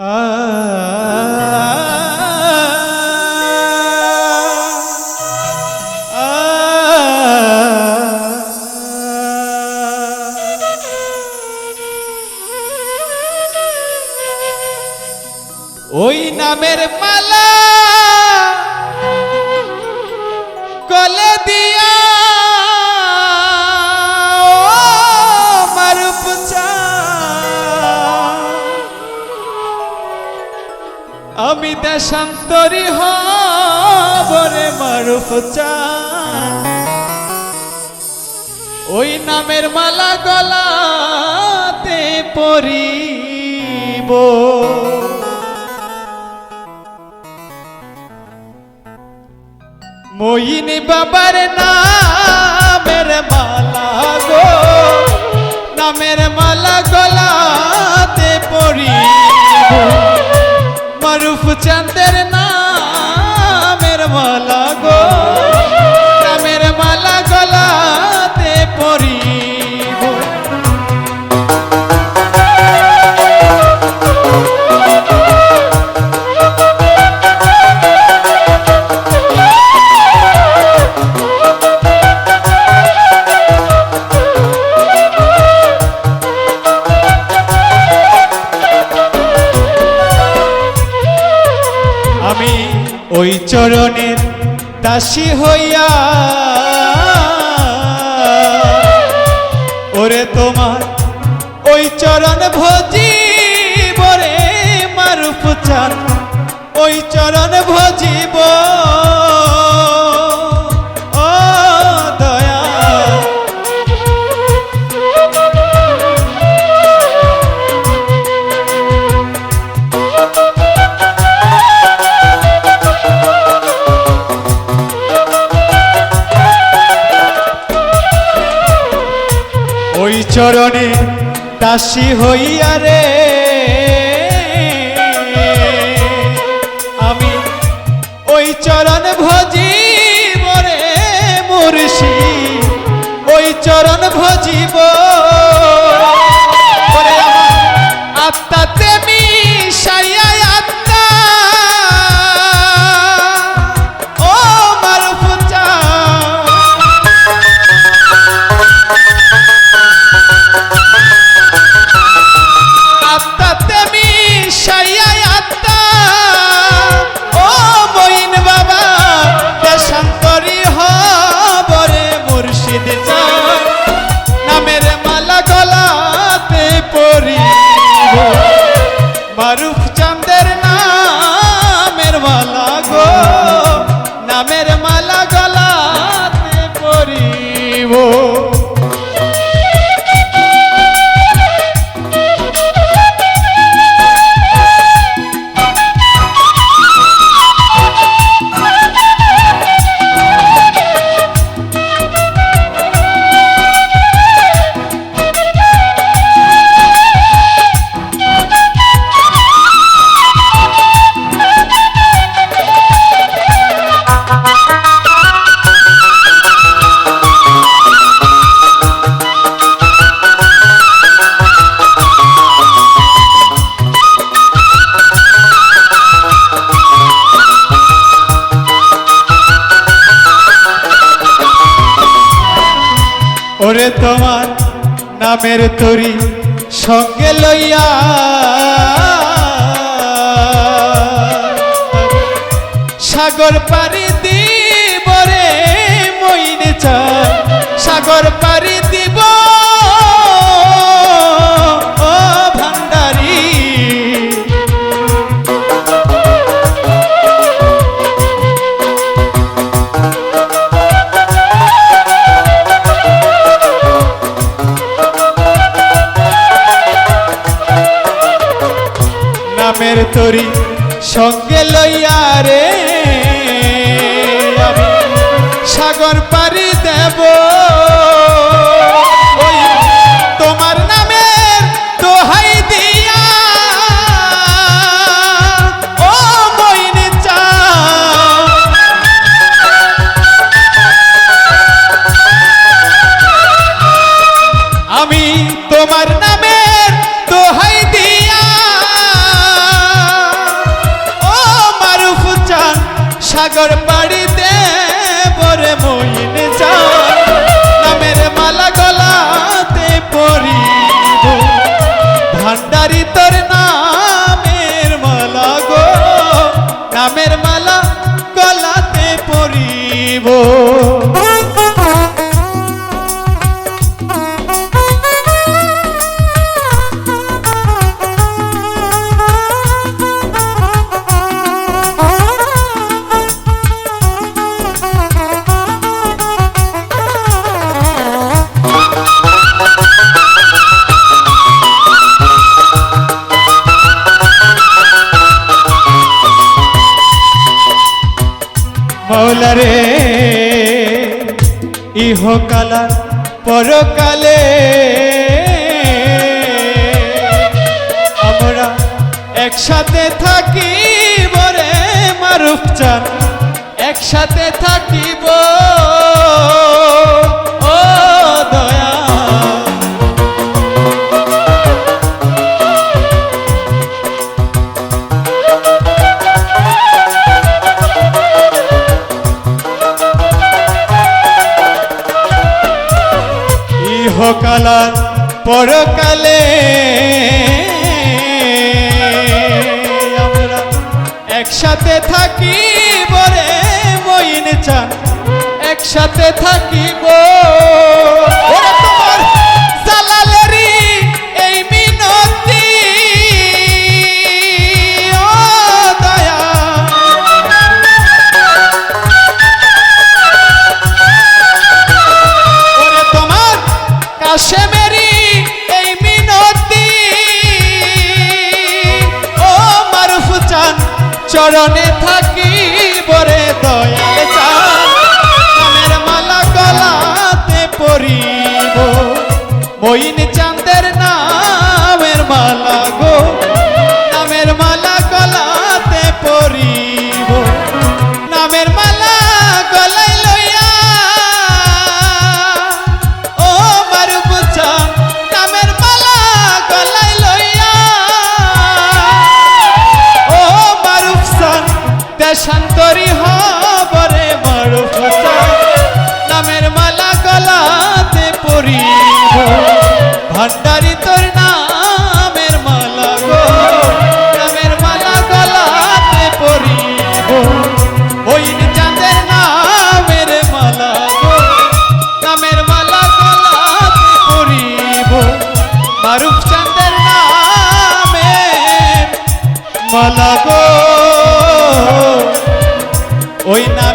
ওই নামের মালা কলে দিয়া আমি দেশান্তরি হবরে মারুপ ওই নামের মালা গলাতে পরিব। মইনি বাবার নামের মালা গো, নামের মালা গলাতে পড়ি মারুফ চাঁদের নামের মালা গো। আমি ওই চরণের দাসী হইয়া, ওরে তোমার ওই চরণ ভজি, বরে মারুপ চান। ওই চরণ ভজিব চরণে দাসী হইয়া রে। আমি ওই চরণ ভজি মরে মুর্শি ওই চরণ ভজিব ওরে তোমার নামের তরি সঙ্গে লইয়া। সাগর পারি নামের ইহকালার পরকালে। আমরা একসাথে থাকি বরে মারুফ চান একসাথে থাকিব। তোমার পরকালে আমরা একসাথে থাকি বরে মইন চা একসাথে থাকিব চরণে থাকি বরে দয়াল চাঁদ মালা গলাতে পরিব। মইন চা মালা গো। ওই না